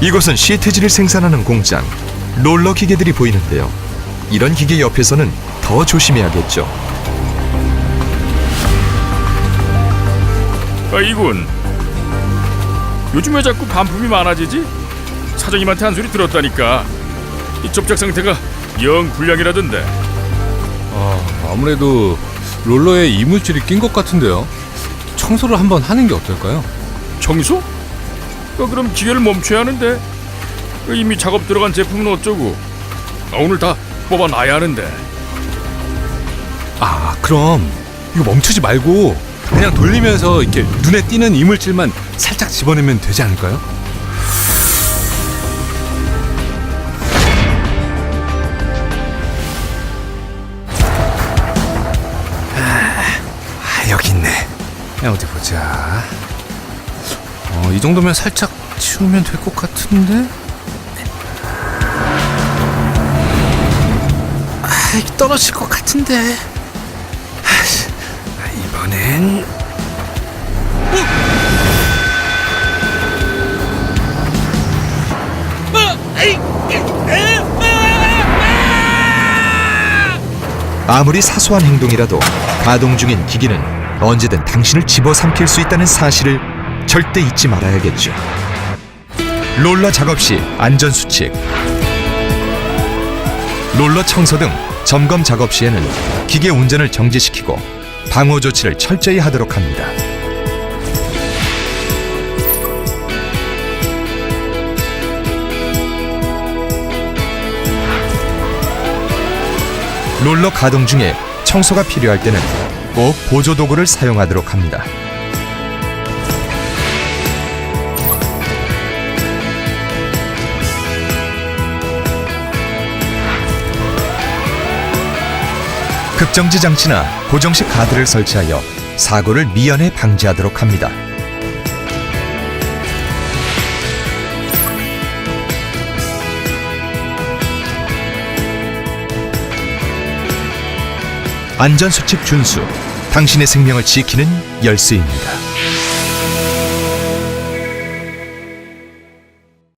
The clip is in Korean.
이곳은 시트지를 생산하는 공장. 롤러 기계들이 보이는데요. 이런 기계 옆에서는 더 조심해야겠죠. 아, 이군. 요즘 왜 자꾸 반품이 많아지지? 사장님한테 한 소리 들었다니까. 이 접착 상태가 영 불량이라던데. 아, 아무래도 롤러에 이물질이 낀 것 같은데요. 청소를 한번 하는 게 어떨까요? 청소? 어, 그럼 기계를 멈춰야 하는데. 어, 이미 작업 들어간 제품은 어쩌고? 아, 오늘 다 뽑아놔야 하는데. 아, 그럼 이거 멈추지 말고 그냥 돌리면서 이렇게 눈에 띄는 이물질만 살짝 집어내면 되지 않을까요? 아, 여기 있네. 야, 어디 보자. 어, 이 정도면 살짝 치우면 될 것 같은데? 아, 떨어질 것 같은데. 아, 이번엔 아무리 사소한 행동이라도 가동 중인 기기는 언제든 당신을 집어삼킬 수 있다는 사실을 절대 잊지 말아야겠죠. 롤러 작업 시 안전 수칙. 롤러 청소 등 점검 작업 시에는 기계 운전을 정지시키고 방호 조치를 철저히 하도록 합니다. 롤러 가동 중에 청소가 필요할 때는 꼭 보조 도구를 사용하도록 합니다. 급정지 장치나 고정식 가드를 설치하여 사고를 미연에 방지하도록 합니다. 안전수칙 준수, 당신의 생명을 지키는 열쇠입니다.